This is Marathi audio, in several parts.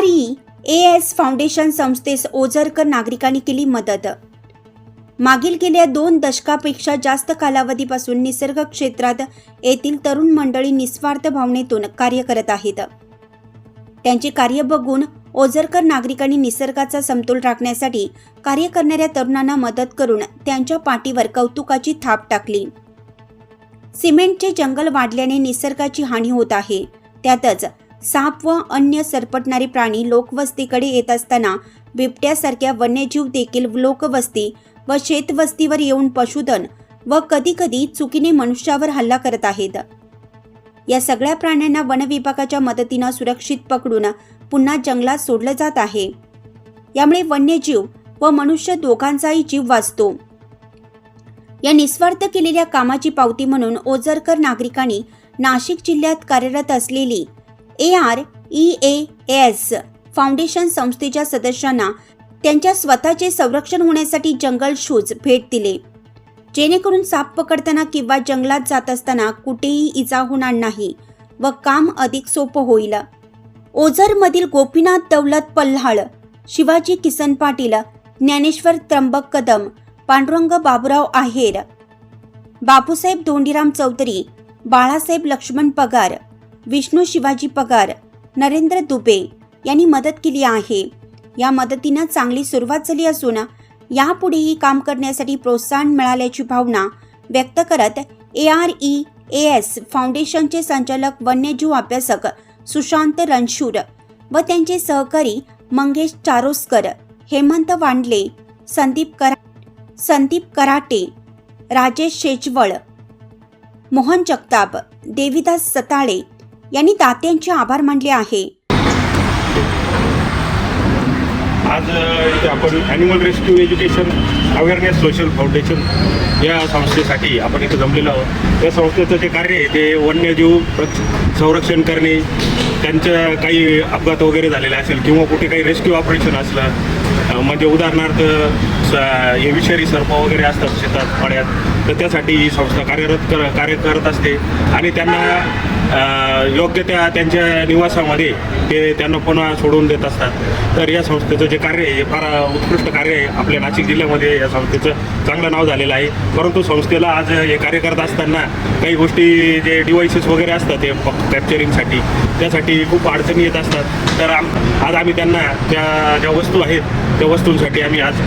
आर ए एस फाउंडेशन संस्थेस ओझरकर नागरिकांनी केली मदत. मागील गेल्या दोन दशकापेक्षा जास्त कालावधीपासून निसर्ग क्षेत्रात येथील तरुण मंडळी निस्वार्थ भावनेतून कार्य करत आहेत. त्यांचे कार्य बघून ओझरकर नागरिकांनी निसर्गाचा समतोल राखण्यासाठी कार्य करणाऱ्या तरुणांना मदत करून त्यांच्या पाठीवर कौतुकाची थाप टाकली. सिमेंटचे जंगल वाढल्याने निसर्गाची हानी होत आहे. त्यातच साप व अन्य सरपटणारे प्राणी लोकवस्तीकडे येत असताना बिबट्यासारख्या वन्यजीव देखील लोकवस्ती व शेतवस्तीवर येऊन पशुधन व कधीकधी चुकीने मनुष्यावर हल्ला करत आहेत. या सगळ्या प्राण्यांना वनविभागाच्या मदतीनं सुरक्षित पकडून पुन्हा जंगलात सोडलं जात आहे. यामुळे वन्यजीव व मनुष्य दोघांचाही जीव वाचतो. या निस्वार्थ केलेल्या कामाची पावती म्हणून ओझरकर नागरिकांनी नाशिक जिल्ह्यात कार्यरत असलेली A R E A S foundation संस्थेच्या सदस्यांना त्यांच्या स्वतःचे संरक्षण होण्यासाठी जंगल शूज भेट दिले. जेणेकरून साप पकडताना किंवा जंगलात जात असताना कुठेही इजा होणार नाही व काम अधिक सोपं होईल. ओझरमधील गोपीनाथ दौलत पल्हाळ शिवाजी किसन पाटील ज्ञानेश्वर त्र्यंबक कदम पांडुरंग बाबुराव आहेर बापूसाहेब धोंडीराम चौधरी बाळासाहेब लक्ष्मण पगार विष्णू शिवाजी पगार नरेंद्र दुबे यांनी मदत केली आहे. या मदतीनं चांगली सुरुवात झाली असून यापुढेही काम करण्यासाठी प्रोत्साहन मिळाल्याची भावना व्यक्त करत A R E A S फाउंडेशनचे संचालक वन्यजीव अभ्यासक सुशांत रणशूर व त्यांचे सहकारी मंगेश चारोस्कर हेमंत वांडले संदीप करा संदीप कराटे राजेश शेजवळ मोहन जगताप देविदास सताळे यांनी दात्यांचे आभार मानले आहे. आज इथे आपण animal rescue education awareness social foundation या संस्थेसाठी आपण इथं जमलेलो आहोत. या संस्थेचं जे कार्य आहे ते वन्यजीव संरक्षण करणे त्यांच्या काही अपघात वगैरे झालेले असेल किंवा कुठे काही रेस्क्यू ऑपरेशन असलं म्हणजे उदाहरणार्थ स- हे विषारी सर्प वगैरे असतात शेतात पाड्यात तर त्यासाठी ही संस्था कार्यरत कर कार्य करत असते. आणि त्यांना योग्य त्या त्यांच्या निवासामध्ये ते त्यांना पुन्हा सोडून देत असतात. तर या संस्थेचं जे कार्य आहे हे फार उत्कृष्ट कार्य आहे. आपल्या नाशिक जिल्ह्यामध्ये या संस्थेचं चांगलं नाव झालेलं आहे. परंतु संस्थेला आज हे कार्य करत असताना काही गोष्टी जे डिव्हाइसेस वगैरे असतात ते कॅप्चरिंगसाठी त्यासाठी खूप अडचणी येत असतात. तर आम आज आम्ही त्यांना त्या ज्या वस्तू आहेत त्या वस्तूंसाठी आम्ही आज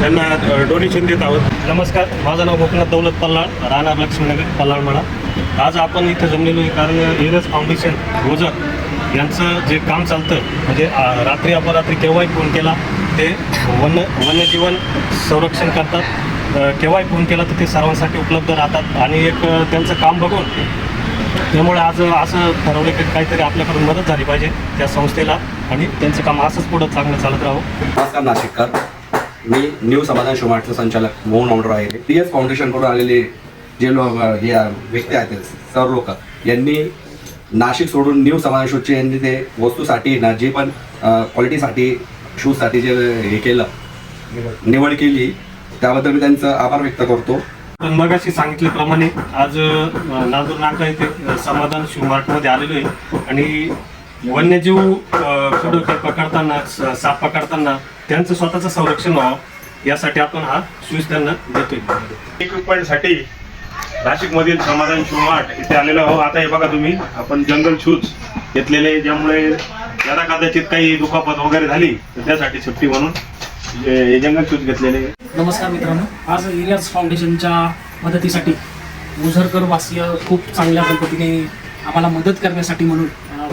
त्यांना डोनेशन देत आहोत. नमस्कार. माझं नाव कोकणात दौलत पल्लाळ राहणार लक्ष्मीनगर म्हणा आज आपण इथं जमलेलो आहे कारण एरस फाउंडेशन गोजर यांचं जे काम चालतं म्हणजे रात्री अपरात्री केव्हाही फोन केला ते वन वन्यजीवन संरक्षण करतात. केव्हाही फोन केला तर ते सर्वांसाठी उपलब्ध राहतात. आणि एक त्यांचं काम बघून त्यामुळे आज असं ठरवलं की काहीतरी आपल्याकडून मदत झाली पाहिजे त्या संस्थेला आणि त्यांचं काम असंच पुढं चांगलं चालत राहू नमस्कार नाशिककर. मी न्यू समाधान शोमार्टचे संचालक मोहन ऑमडर आहे. डी एस फाउंडेशनकडून आलेले जे लोक हे व्यक्ती आहेत सर्व लोक. यांनी नाशिक सोडून न्यू समाधान शूजचे यांनी ते वस्तूसाठी ना जे पण क्वालिटीसाठी शूजसाठी जे हे केलं निवड केली त्याबद्दल मी त्यांचं आभार व्यक्त करतो. पण मगाशी सांगितल्याप्रमाणे आज अ, नागूर नाका येथे समाधान शिवमार्टमध्ये आलेलो आहे. आणि वन्यजीव खडक पकडताना साप पकडताना त्यांचं स्वतःचं संरक्षण व्हावं यासाठी आपण हा शूज त्यांना देतोय. इक्विपमेंटसाठी नाशिकमधील समाधान शू मार्ट इथे आलेलो आहो आता हे बघा तुम्ही आपण जंगल शूज घेतलेले ज्यामुळे याला कदाचित काही दुखापत वगैरे झाली तर त्यासाठी सुट्टी म्हणून हे जंगल शूज घेतलेले. नमस्कार मित्रांनो आज एरियाज फाउंडेशनच्या मदतीसाठी मुझरकर वासीय खूप चांगल्या पद्धतीने आम्हाला मदत करण्यासाठी म्हणून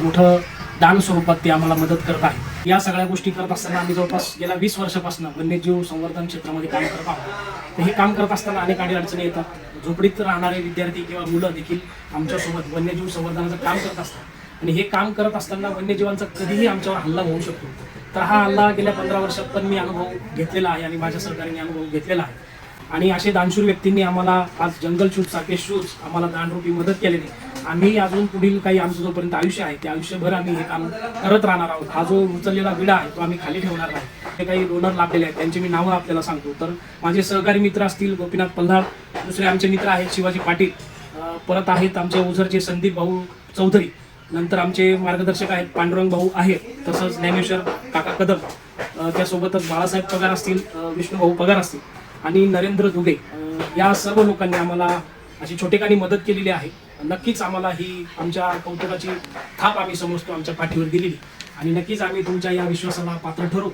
मोठं दान स्वरूपात ते आम्हाला मदत करत आहे या सगळ्या गोष्टी करत असताना आम्ही जवळपास गेल्या वीस वर्षापासून वन्यजीव संवर्धन क्षेत्रामध्ये काम करत आहोत. तर हे काम करत असताना अनेक अडी अडचणी येतात. झोपडीत राहणारे विद्यार्थी किंवा मुलं देखील आमच्यासोबत वन्यजीव संवर्धनाचं काम करत असतात. आणि हे काम करत असताना वन्यजीवांचा कधीही आमच्यावर हल्ला होऊ शकतो. तर हा हल्ला गेल्या पंधरा वर्षात पण मी अनुभव घेतलेला आहे आणि माझ्या सरकारने अनुभव घेतलेला आहे. आणि असे दानशूर व्यक्तींनी आम्हाला आज जंगल शूज सारखे शूज आम्हाला दानरूपी मदत केलेली आम्ही अजून पुढील काही आमचं जोपर्यंत आयुष्य आहे ते आयुष्यभर आम्ही हे काम करत राहणार आहोत. हा जो उचललेला विडा आहे तो आम्ही खाली ठेवणार नाही. हे काही डोनर लाभलेले आहेत त्यांची मी नावं आपल्याला सांगतो. तर माझे सहकारी मित्र असतील गोपीनाथ पल्हाळ दुसरे आमचे मित्र आहेत शिवाजी पाटील परत आहेत आमचे ओझरचे संदीप भाऊ चौधरी नंतर आमचे मार्गदर्शक आहेत पांडुरंग भाऊ आहेत तसंच ज्ञानेश्वर काका कदम त्यासोबतच बाळासाहेब पगार असतील विष्णूभाऊ विष्णू भाऊ पगार असतील आणि नरेंद्र दुबे. या सर्व लोकांनी आम्हाला अशी छोटेखानी मदत केलेली आहे. नक्कीच आम्हाला ही आमच्या कौतुकाची थाप आम्ही समजतो आमच्या पाठीवर दिलेली. आणि नक्कीच आम्ही तुमच्या या विश्वासाला पात्र ठरू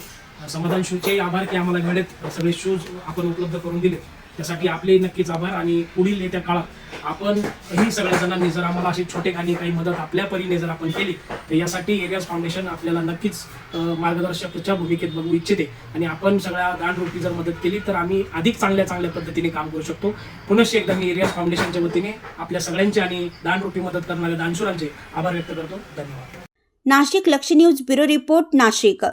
समाधान शूजचे आभार की आम्हाला वेळेत सगळे शूज आपण उपलब्ध करून दिले. त्यासाठी आपले नक्कीच आभार आणि पुढील येत्या काळात आपण ही सगळ्या जणांनी जर आम्हाला अशी छोटेखानी काही मदत आपल्या परीने जर आपण केली तर यासाठी एरियाज फाउंडेशन आपल्याला नक्कीच मार्गदर्शकच्या भूमिकेत बघू इच्छिते. आणि आपण सगळ्या दानरूपी जर मदत केली तर आम्ही अधिक चांगल्या चांगल्या पद्धतीने काम करू शकतो. पुनश्च एकदा मी एरियाज फाउंडेशनच्या वतीने आपल्या सगळ्यांचे आणि दानरूपी मदत करणाऱ्या दानशुरांचे आभार व्यक्त करतो. धन्यवाद. नाशिक लक्ष न्यूज ब्युरो रिपोर्ट नाशिक.